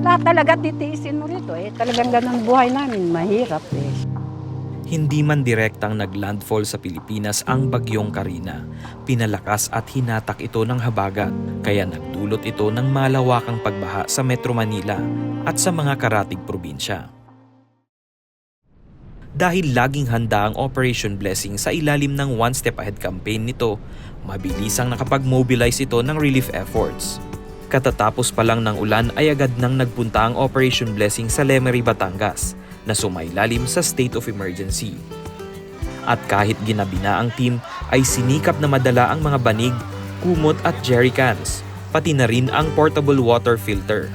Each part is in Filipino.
Lahat talaga titiisin mo rito eh. Talagang ganun buhay namin. Mahirap eh. Hindi man direktang naglandfall sa Pilipinas ang bagyong Karina. Pinalakas at hinatak ito ng habagat, kaya nagdulot ito ng malawakang pagbaha sa Metro Manila at sa mga karatig probinsya. Dahil laging handa ang Operation Blessing sa ilalim ng One Step Ahead campaign nito, mabilisang nakapag-mobilize ito ng relief efforts. Katatapos pa lang ng ulan ay agad nang nagpunta ang Operation Blessing sa Lemery, Batangas na sumailalim sa state of emergency. At kahit ginabi na ang team ay sinikap na madala ang mga banig, kumot at jerry cans, pati na rin ang portable water filter.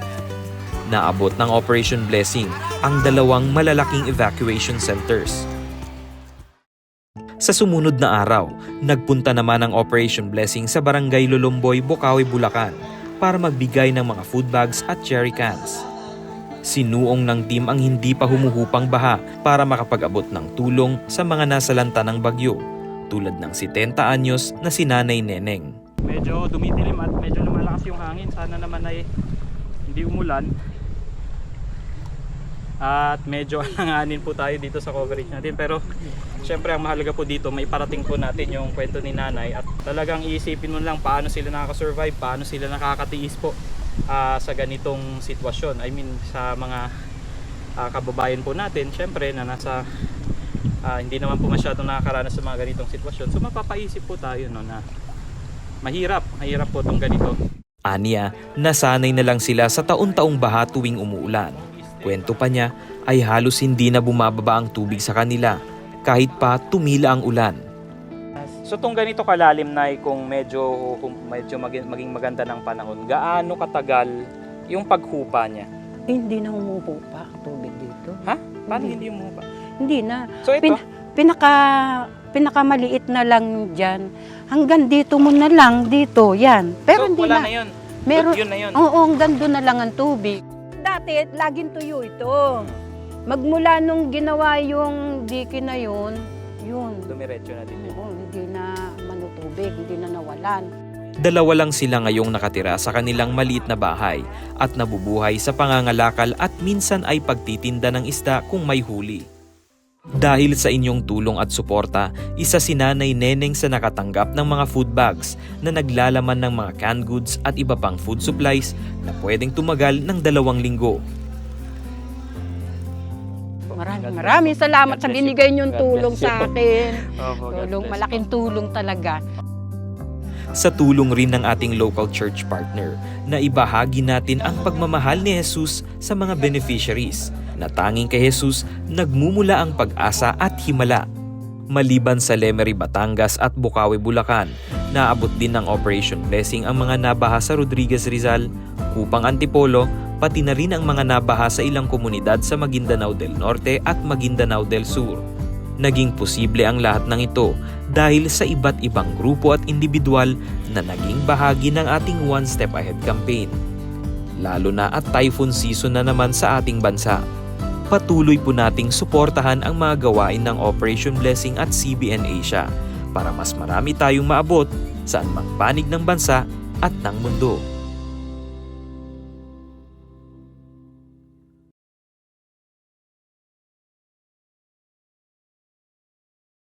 Naabot ng Operation Blessing ang dalawang malalaking evacuation centers. Sa sumunod na araw, nagpunta naman ang Operation Blessing sa Barangay Lulumboy, Bukawi, Bulacan para magbigay ng mga food bags at jerry cans. Sinuong ng team ang hindi pa humuhupang baha para makapag-abot ng tulong sa mga nasalanta ng bagyo, tulad ng 70 anyos na si Nanay Neneng. medyo dumidilim at medyo lumalakas yung hangin sana naman ay hindi umulan at medyo alanganin po tayo dito sa coverage natin. Pero syempre ang mahalaga po dito may parating po natin yung kwento ni nanay. At talagang iisipin mo lang paano sila nakaka-survive paano sila nakakatiis po ah, sa ganitong sitwasyon. I mean sa mga ah, kababayan po natin syempre na nasa ah, hindi naman po masyadong nakakaranas sa mga ganitong sitwasyon. So mapapaisip po tayo no na mahirap mahirap po itong ganito. Aniya, nasanay na lang sila sa taon-taong baha tuwing umuulan. Kwento pa niya ay halos hindi na bumababa ang tubig sa kanila kahit pa tumila ang ulan. So tong ganito kalalim na kung medyo kung medyo maging, maging maganda ng panahon, gaano katagal yung paghupa niya? Hindi na humuhupa ang tubig dito. Ha? Paano Hindi. hindi umupa? Hindi na. So ito, Pin- pinaka pinakamaliit na lang diyan. Hanggang dito mo na lang dito, yan. Pero so, hindi wala na. na yun. Meron yun na yun. Oo, hanggang doon na lang ang tubig. Dati, laging tuyo ito. Magmula nung ginawa yung dike na yun, yun. Dumiretso na din. yun. Oo, hindi na manutubig, hindi na nawalan. Dalawa lang sila ngayong nakatira sa kanilang maliit na bahay at nabubuhay sa pangangalakal at minsan ay pagtitinda ng isda kung may huli. Dahil sa inyong tulong at suporta, isa si Nanay Neneng sa nakatanggap ng mga food bags na naglalaman ng mga canned goods at iba pang food supplies na pwedeng tumagal ng dalawang linggo. Maraming maraming salamat sa binigay niyong tulong sa akin. Tulong, malaking tulong talaga. Sa tulong rin ng ating local church partner na ibahagi natin ang pagmamahal ni Jesus sa mga beneficiaries na tanging kay Jesus nagmumula ang pag-asa at himala. Maliban sa Lemery, Batangas at Bukawi, Bulacan, naabot din ng Operation Blessing ang mga nabaha sa Rodriguez Rizal, Kupang Antipolo, pati na rin ang mga nabaha sa ilang komunidad sa Maguindanao del Norte at Maguindanao del Sur. Naging posible ang lahat ng ito dahil sa iba't ibang grupo at individual na naging bahagi ng ating One Step Ahead campaign. Lalo na at typhoon season na naman sa ating bansa. Patuloy po nating suportahan ang mga gawain ng Operation Blessing at CBN Asia para mas marami tayong maabot saan mang panig ng bansa at ng mundo.